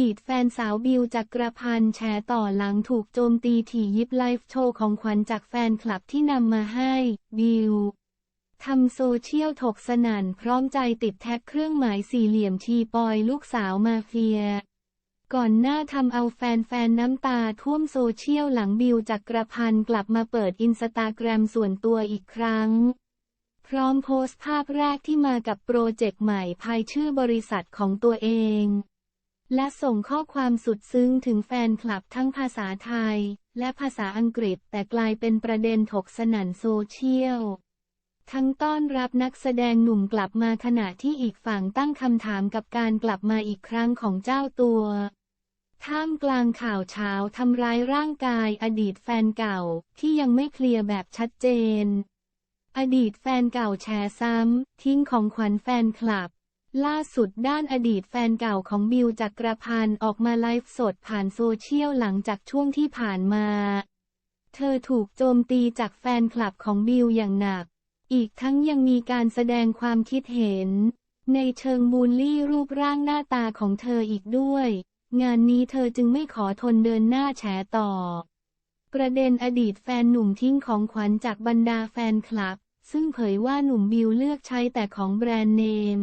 ดีตแฟนสาวบิวจักรพันธ์แฉต่อหลังถูกโจมตีถี่ยิบไลฟ์โชว์ของขวัญจากแฟนคลับที่นำมาให้ บิวทำโซเชียลถกสนันพร้อมใจติดแท็กเครื่องหมายสี่เหลี่ยมทีปอยลูกสาวมาเฟีย ก่อนหน้าทำเอาแฟนๆน้ำตาท่วมโซเชียลหลังบิวจักรพันธ์กลับมาเปิดอินสตาแกรมส่วนตัวอีกครั้งพร้อมโพสต์ภาพแรกที่มากับโปรเจกต์ใหม่ภายชื่อบริษัทของตัวเอง และส่งข้อความสุดซึ้งถึงแฟนคลับทั้งภาษาไทย และภาษาอังกฤษแต่กลายเป็นประเด็นถกสนั่นโซเชียล ทั้งต้อนรับนักแสดงหนุ่มกลับมาขณะที่อีกฝั่งตั้งคำถามกับการกลับมาอีกครั้งของเจ้าตัว ท่ามกลางข่าวเช้าทำร้ายร่างกายอดีตแฟนเก่าที่ยังไม่เคลียร์แบบชัดเจน อดีตแฟนเก่าแชร์ซ้ำ ทิ้งของขวัญแฟนคลับ ล่าสุดด้านอดีตแฟนเก่าของบิวจักรพันธ์ออกมาไลฟ์สดผ่านโซเชียลหลังจากช่วงที่ผ่านมา เธอถูกโจมตีจากแฟนคลับของบิวอย่างหนัก อีกทั้งยังมีการแสดงความคิดเห็น ในเชิงบูลลี่รูปร่างหน้าตาของเธออีกด้วย งานนี้เธอจึงไม่ขอทนเดินหน้าแฉต่อ ประเด็นอดีตแฟนหนุ่มทิ้งของขวัญจากบรรดาแฟนคลับ ซึ่งเผยว่าหนุ่มบิวเลือกใช้แต่ของแบรนด์เนม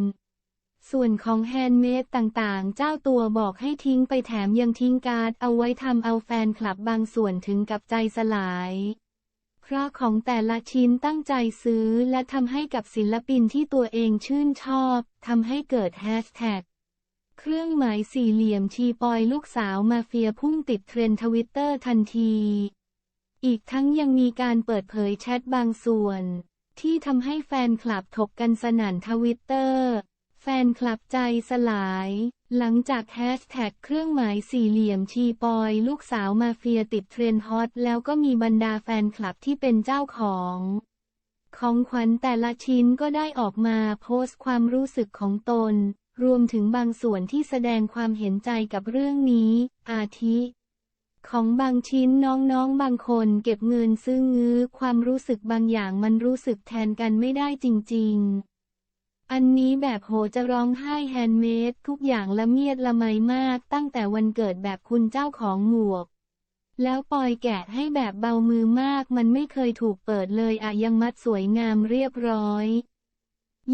ส่วนของแฮนด์เมดต่างๆ เจ้าตัวบอกให้ทิ้งไปแถมยังทิ้งการ์ดเอาไว้ทำเอาแฟนคลับบางส่วนถึงกับใจสลายเพราะของแต่ละชิ้นตั้งใจซื้อและทำให้กับศิลปินที่ตัวเองชื่นชอบ ทำให้เกิดแฮชแท็กเครื่องหมายสี่เหลี่ยมชีปอยลูกสาวมาเฟียพุ่งติดเทรนทวิตเตอร์ทันที อีกทั้งยังมีการเปิดเผยแชทบางส่วน ที่ทำให้แฟนคลับถกกันสนั่นทวิตเตอร์ แฟนคลับใจสลาย หลังจากแฮชแท็กเครื่องหมายสี่เหลี่ยมชีปอย ลูกสาวมาเฟียติดเทรนฮอต แล้วก็มีบรรดาแฟนคลับที่เป็นเจ้าของ ของขวัญแต่ละชิ้นก็ได้ออกมาโพสต์ความรู้สึกของตน รวมถึงบางส่วนที่แสดงความเห็นใจกับเรื่องนี้ อาทิ ของบางชิ้นน้องๆ บางคนเก็บเงินซื้องื้อความรู้สึกบางอย่างมันรู้สึกแทนกันไม่ได้จริง ๆ อันนี้แบบโหจะร้องไห้แฮนด์เมดทุกอย่างละเมียดละไมมากตั้งแต่วันเกิดแบบคุณเจ้าของหมวก แล้วปอยแกะให้แบบเบามือมากมันไม่เคยถูกเปิดเลยอะยังมัดสวยงามเรียบร้อย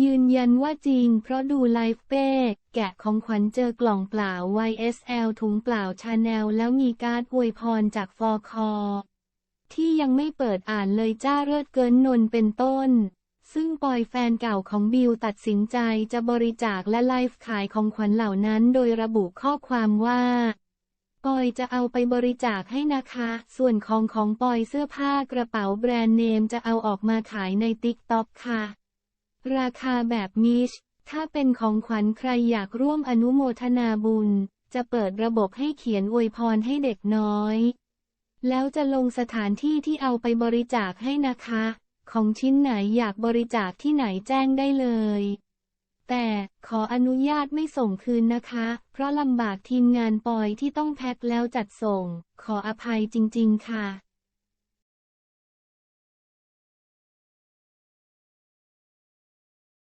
ยืนยันว่าจริงเพราะดูไลฟ์เป้ แกะของขวัญเจอกล่องเปล่า YSL ถุงเปล่าชาแนลแล้วมีการ์ดอวยพรจากฟอคอที่ยังไม่เปิดอ่านเลยจ้าเลิศเกินนนเป็นต้น ซึ่งปอยแฟนเก่าของบิวตัดสินใจจะบริจาคและไลฟ์ขายของขวัญเหล่านั้นโดยระบุข้อความว่าปอยจะเอาไปบริจาคให้นะคะ ส่วนของของปอยเสื้อผ้ากระเป๋าแบรนด์เนมจะเอาออกมาขายในติ๊กต็อกค่ะ ราคาแบบมิช ถ้าเป็นของขวัญใครอยากร่วมอนุโมทนาบุญ จะเปิดระบบให้เขียนอวยพรให้เด็กน้อย แล้วจะลงสถานที่ที่เอาไปบริจาคให้นะคะ ของชิ้นไหนอยากบริจาคที่ไหนแจ้งได้เลย แต่ขออนุญาตไม่ส่งคืนนะคะ เพราะลำบากทีมงานปอยที่ต้องแพ็คแล้วจัดส่ง ขออภัยจริง ๆ ค่ะ